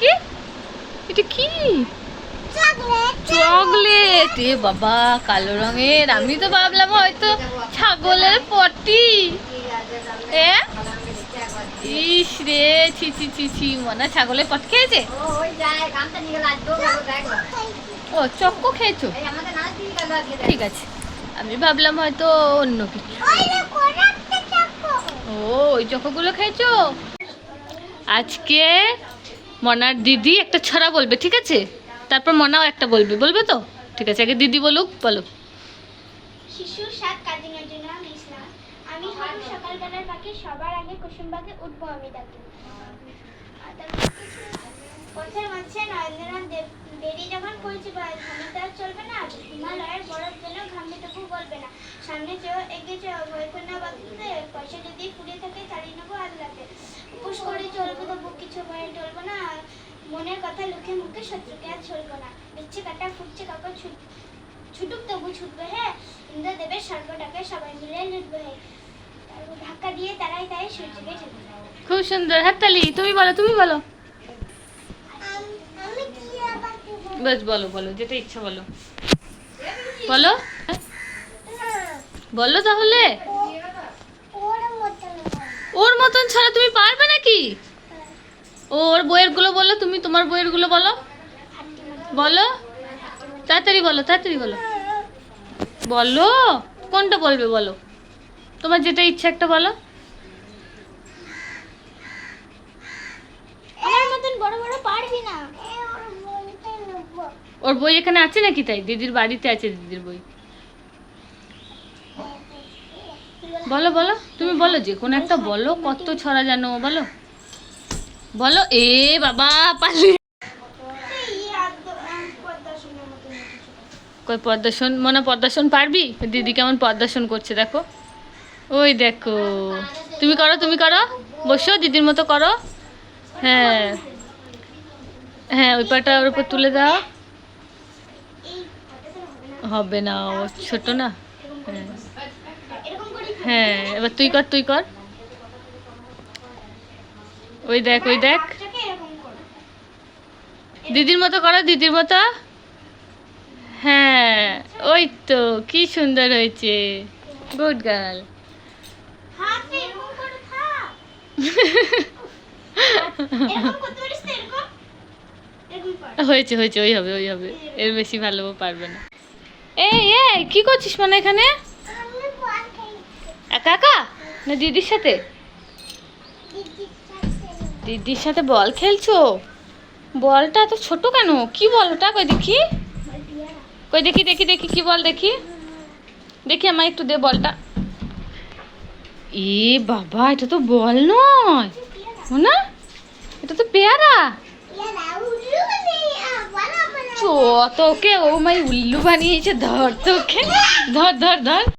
দেখি এটা কি? চকলেট। এ বাবা, কালো রঙের। আমি তো ভাবলাম হয়তো ছাগলের পটি। ইস রে, ছি ছি ছি ছি, মনে ছাগলের পট খেয়েছে? ও, চক্কো খেয়েছো? ঠিক আছে। আমি ভাবলাম হয়তো অন্য কিছু। ও, ওই চকোগুলো খেয়েছো? আজকে মনার দিদি একটা ছড়া বলবে, ঠিক আছে? তারপর মনাও একটা বলবে বলবে তো? ঠিক আছে, আগে দিদি বলুক, বলো। শিশুর সাত কাজিনের জন্য আমি ইসলাম আমি হব সকালবেলার পাখি সবার আগে কুসুমবাগে উঠবো আমি ডাকি পথের মাঝে নরেন্দ্রনাথ দেব দেরি যখন পৌঁছে পায় ঘামতে চলবে না হিমালয়ের বরফ যেন ঘামতেটুকু বলবে না। সামনে চেয়েও এগিয়ে চেয়েও ভয় করে না বাঁধতে পয়সা যদি ফুরিয়ে থাকে চালিয়ে নেব রাতে উপোস করে চলবো তবু, কিছু ভয়ে টলবো মনের কথা লুকে মুখে শত্রুকে আর চলবো না। বিচ্ছে কাটা ফুটছে কাপড় ছুট ছুটুক তবু ছুটবে হ্যাঁ ইন্দ্রদেবের স্বর্গটাকে সবাই মিলে লুটবে হ্যাঁ ধাক্কা দিয়ে তারাই তাই সূর্যকে খুব সুন্দর। হাততালি তুমি বলো তুমি বলো। বেশ বলো বলো যেটা ইচ্ছা বলো। বলো। বলো তাহলে। ওর মতন ছাড়া তুমি পারবে নাকি? ওর বইয়েরগুলো বলো তুমি তোমার বইয়েরগুলো বলো। বলো। তাড়াতাড়ি বলো তাড়াতাড়ি বলো। বলো? কোনটা বলবে বলো? তোমার যেটা ইচ্ছা একটা বলো। আমার মতন বড় বড় পারবি না। ওর ওর বই এখানে আছে নাকি তাই? দিদির বাড়িতে আছে দিদির বই। বলো বলো। তুমি বলো যে কোনো একটা বলো কত ছড়া জানো বলো। বলো, এ বাবা পালি পদ্মাসন? মনে পদ্মাসন পারবি? দিদি কেমন পদ্মাসন করছে, দেখো। ওই দেখো। তুমি করো তুমি করো। বসো, দিদির মতো করো। হ্যাঁ। হ্যাঁ ওই পাটা ওর উপর তুলে দাও। হবে না, ও ছোট না। হ্যাঁ। হ্যাঁ এবার তুই কর তুই কর। ওই দেখ ওই দেখ। দিদির মতো করো, দিদির মতো। হ্যাঁ ওই তো, কি সুন্দর হয়েছে। Good girl. হয়েছে হয়েছে, ওই হবে ওই হবে। এর বেশি ভালো পারবে না। এই এই, কি করছিস মানে এখানে? একা একা? না দিদির সাথে? দিদির সাথে বল খেলছো? বলটা এত ছোট কেন? কি বল ওটা? কই দেখি। কই দেখি দেখি দেখি, কি বল দেখি। দেখি আমার একটু দে বলটা। এ বাবা, এটা তো বল নয়। না এটা তো পেয়ারা। তোকে ও মাই উল্লু বানিয়েছে। ধর তোকে। ধর ধর ধর।